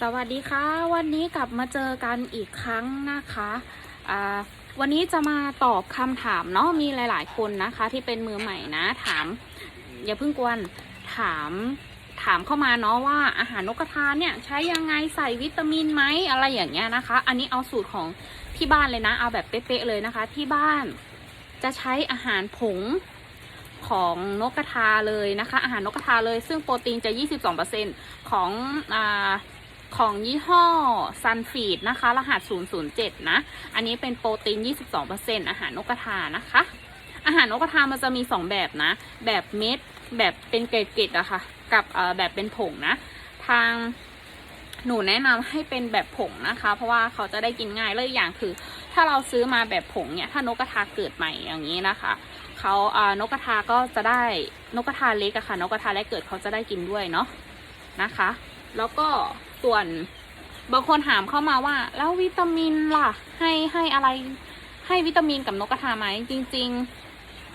สวัสดีค่ะ วันนี้กลับมาเจอกันอีกครั้งนะคะอ่าวันนี้จะมาตอบคำถามเนาะมีหลาย ๆ คนนะคะ ที่เป็นมือใหม่นะถาม อย่าเพิ่งกวนถามถามเข้ามาเนาะว่าอาหารนกกระทาเนี่ยใช้ยังไงใส่วิตามินไหมอะไรอย่างเงี้ยนะคะ อันนี้เอาสูตรของที่บ้านเลยนะ เอาแบบเป๊ะๆเลยนะคะ ที่บ้านจะใช้อาหารผงของนกกระทาเลยนะคะ อาหารนกกระทาเลยซึ่งโปรตีนจะ 22%ของอ่า ของยี่ห้อซันฟีดนะคะ รหัส 007 นะ อันนี้เป็นโปรตีน 22%อาหารนกกระทานะคะ อาหารนกกระทามันจะมี 2 แบบนะ แบบเม็ด แบบเป็นเกล็ดๆอะค่ะ กับแบบเป็นผงนะ ทางหนูแนะนำให้เป็นแบบผงนะคะ เพราะว่าเขาจะได้กินง่ายเลยอย่างคือ ถ้าเราซื้อมาแบบผงเนี่ย ถ้านกกระทาเกิดใหม่อย่างนี้นะคะเขาเอ่อนกกระทาก็จะได้นกกระทาเล็กอะค่ะ นกกระทาแรกเกิดเขาจะได้กินด้วยเนาะนะคะ แล้วก็ ส่วนบางคนถามเข้ามาว่า แล้ววิตามินล่ะ ให้ให้อะไร ให้วิตามินกับนกกระทาไหมจริง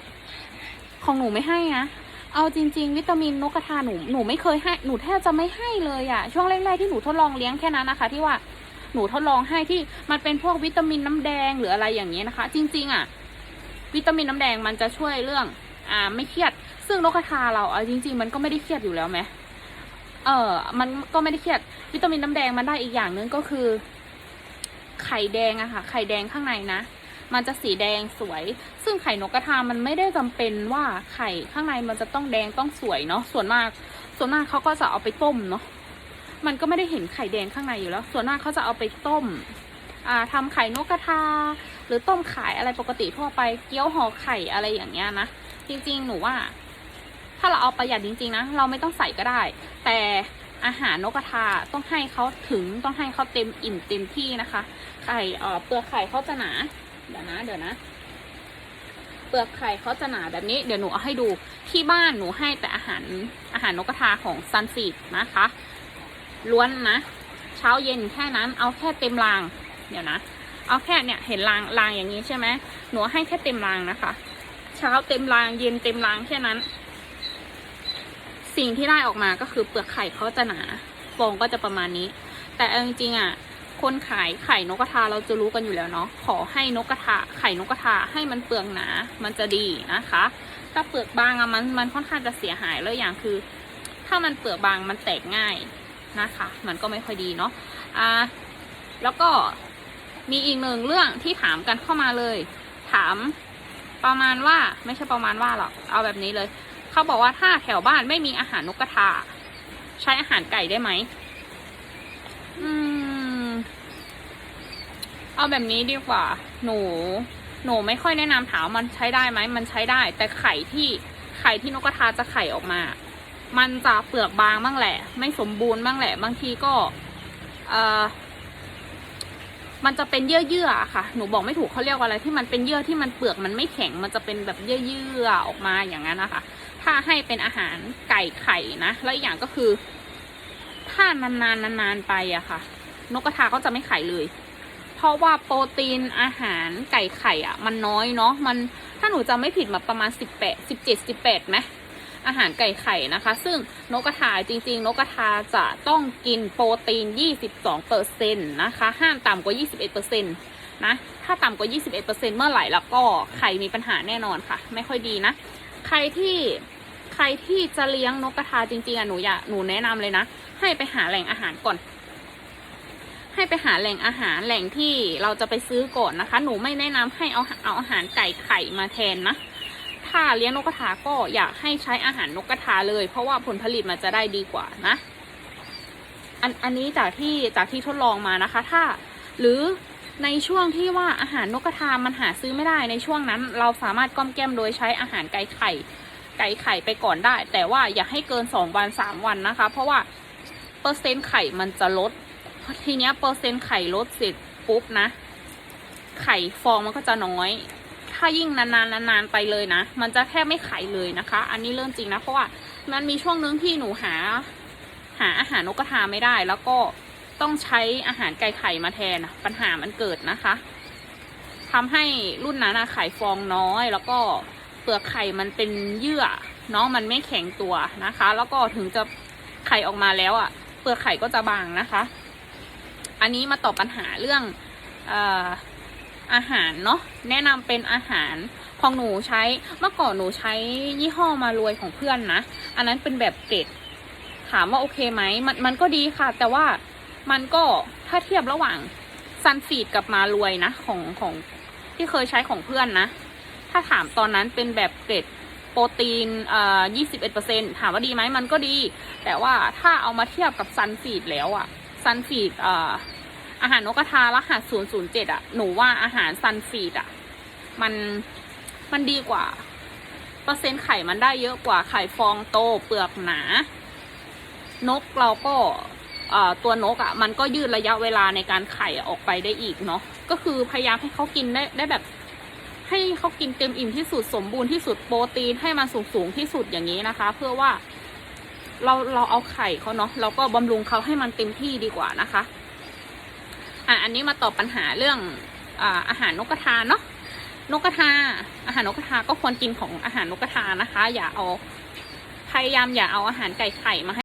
ๆ ของหนูไม่ให้นะเอาจริง ๆ วิตามินนกกระทาหนูหนูไม่เคยให้หนูแทบจะไม่ให้เลยอะช่วงแรกๆที่หนูทดลองเลี้ยงแค่นั้นนะคะ ที่ว่าหนูทดลองให้ที่มันเป็นพวกวิตามินน้ำแดงหรืออะไรอย่างเงี้ยนะคะ จริง ๆอะวิตามินน้ำแดงมันจะช่วยเรื่อง อ่าไม่เครียด ซึ่งนกกระทาเราเอาจริง ๆ มันก็ไม่ได้เครียดอยู่แล้วไหม เออมันก็ไม่ได้เครียด วิตามินน้ำแดงมันได้อีกอย่างนึงก็คือ ไข่แดงอะค่ะ ไข่แดงข้างในนะ มันจะสีแดงสวย ซึ่งไข่นกกระทามันไม่ได้จำเป็นว่าไข่ข้างในมันจะต้องแดงต้องสวยเนาะ ส่วนมาก ส่วนมากเขาก็จะเอาไปต้มเนาะ มันก็ไม่ได้เห็นไข่แดงข้างในอยู่แล้ว ส่วนมากเขาจะเอาไปต้มอ่าทำไข่นกกระทา หรือต้มขายอะไรปกติทั่วไป เกี๊ยวห่อไข่อะไรอย่างเงี้ยนะ จริงๆ หนูว่า ถ้าเราเอาประหยัดจริงๆนะเราไม่ต้องใส่ก็ได้ แต่อาหารนกกระทาต้องให้เขาถึงต้องให้เขาเต็มอิ่มเต็มที่นะคะ ไข่เออเปลือกไข่เขาจะหนาเดี๋ยวนะเดี๋ยวนะ เปลือกไข่เขาจะหนาแบบนี้เดี๋ยวหนูเอาให้ดูที่บ้านหนูให้แต่อาหารอาหารนกกระทาของซันฟีดนะคะล้วนนะ เช้าเย็นแค่นั้นเอาแค่เต็มราง เดี๋ยวนะ เอาแค่เนี่ยเห็นรางรางอย่างนี้ใช่ไหมหนูให้แค่เต็มรางนะคะ เช้าเต็มรางเย็นเต็มรางแค่นั้น สิ่งที่ได้ออกมาก็คือเปลือกไข่เขาจะหนาฟองก็จะประมาณนี้ แต่เอาจริงๆอะคนขายไข่นกกระทาเราจะรู้กันอยู่แล้วเนาะขอให้นกกระทาไข่นกกระทาให้มันเปลืองหนา มันจะดีนะคะ ถ้าเปลือกบางอะมันมันค่อนข้างจะเสียหายแล้วอย่างคือ ถ้ามันเปลือกบางมันแตกง่ายนะคะ มันก็ไม่ค่อยดีเนาะอ่าแล้วก็มีอีกหนึ่งเรื่องที่ถามกันเข้ามาเลย ถามประมาณว่าไม่ใช่ประมาณว่าหรอกเอาแบบนี้เลย เขาบอกว่าถ้าแถวบ้านไม่มีอาหารนกกระทา ใช้อาหารไก่ได้ไหมอืม เอาแบบนี้ดีกว่า หนู หนูไม่ค่อยแนะนำถามว่ามันใช้ได้ไหม มันใช้ได้ แต่ไข่ที่ไข่ที่นกกระทาจะไข่ออกมา มันจะเปลือกบางบ้างแหละ ไม่สมบูรณ์บ้างแหละ บางทีก็ เอ่อ มันจะเป็นเยื่อๆอค่ะ หนูบอกไม่ถูกเขาเรียกว่าอะไรที่มันเป็นเยื่อที่มันเปลือกมันไม่แข็ง มันจะเป็นแบบเยื่อๆออกมาอย่างนั้นนะคะ ถ้าให้เป็นอาหารไก่ไข่นะ แล้วอีกอย่างก็คือ ถ้านานๆนานๆไปอะค่ะ นกกระทาก็จะไม่ไข่เลย เพราะว่าโปรตีนอาหารไก่ไข่อะมันน้อยเนาะ มันถ้าหนูจำไม่ผิดมาประมาณสิบแปดสิบเจ็ดสิบแปดไหม อาหารไก่ไข่นะคะ ซึ่งนกกระทาจริง ๆ นกกระทาจะต้องกินโปรตีน 22เปอร์เซ็นต์นะคะ ห้ามต่ำกว่า 21เปอร์เซ็นต์นะ ถ้าต่ำกว่า 21เปอร์เซ็นต์เมื่อไหร่แล้วก็ไข่มีปัญหาแน่นอนค่ะ ไม่ค่อยดีนะ ใครที่ใครที่จะเลี้ยงนกกระทาจริงๆอะหนูอยากหนูแนะนำเลยนะ ให้ไปหาแหล่งอาหารก่อน ให้ไปหาแหล่งอาหารแหล่งที่เราจะไปซื้อก่อนนะคะ หนูไม่แนะนำให้เอาเอาอาหารไก่ไข่มาแทนนะ ถ้าเลี้ยงนกกระทาก็อยากให้ใช้อาหารนกกระทาเลย เพราะว่าผลผลิตมันจะได้ดีกว่านะ อันอันนี้จากที่จากที่ทดลองมานะคะ ถ้าหรือในช่วงที่ว่าอาหารนกกระทามันหาซื้อไม่ได้ในช่วงนั้น เราสามารถก้อมแก้มโดยใช้อาหารไก่ไข่ ไก่ไข่ไปก่อนได้ แต่ว่าอย่าให้เกินสองวันสามวันนะคะ เพราะว่าเปอร์เซ็นต์ไข่มันจะลดทีเนี้ยเปอร์เซ็นต์ไข่ลดเสร็จปุ๊บนะ ไข่ฟองมันก็จะน้อย ถ้ายิ่งนานๆนานๆไปเลยนะ มันจะแทบไม่ไข่เลยนะคะ อันนี้เรื่องจริงนะเพราะว่ามันมีช่วงนึงที่หนูหา หาอาหารนกกระทาไม่ได้ แล้วก็ต้องใช้อาหารไก่ไข่มาแทนปัญหามันเกิดนะคะทำให้รุ่นนั้นไข่ฟองน้อย แล้วก็เปลือกไข่มันเป็นเยื่อเนาะมันไม่แข็งตัวนะคะ แล้วก็ถึงจะไข่ออกมาแล้วอะเปลือกไข่ก็จะบางนะคะ อันนี้มาตอบปัญหาเรื่อง อาหารเนาะแนะนำเป็นอาหารของหนูใช้เมื่อก่อนหนูใช้ยี่ห้อมารวยของเพื่อนนะ อันนั้นเป็นแบบเกรดถามว่าโอเคไหมมันมันก็ดีค่ะ แต่ว่ามันก็ถ้าเทียบระหว่างซันฟีดกับมารวยนะของของที่เคยใช้ของเพื่อนนะ ถ้าถามตอนนั้นเป็นแบบเกรดโปรตีนเอ่อ21%ถามว่าดีไหมมันก็ดี แต่ว่าถ้าเอามาเทียบกับซันฟีดแล้วอะซันฟีดเอ่อ อาหารนกกระทารหัส007อะหนูว่าอาหารซันฟีดอะมันมันดีกว่า เปอร์เซ็นต์ไข่มันได้เยอะกว่าไข่ฟองโตเปลือกหนา นกเราก็ตัวนกอะ่ะมันก็ยืดระยะเวลาในการไข่ออกไปได้อีกเนาะก็คือพยายามให้เขากินได้ได้แบบ ให้เขากินเต็มอิ่มที่สุดสมบูรณ์ที่สุดโปรตีนให้มันสูงสูงที่สุดอย่างนี้นะคะ เพื่อว่าเราเราเอาไข่เขาเนาะเราก็บำรุงเขาให้มันเต็มที่ดีกว่านะคะ อะอันนี้มาตอบปัญหาเรื่องอาอาหารนกกระทาเนาะนกกระทา อาหารนกกระทาก็ควรกินของอาหารนกกระทานะคะ อย่าเอาพยายามอย่าเอาอาหารไก่ไข่มาให้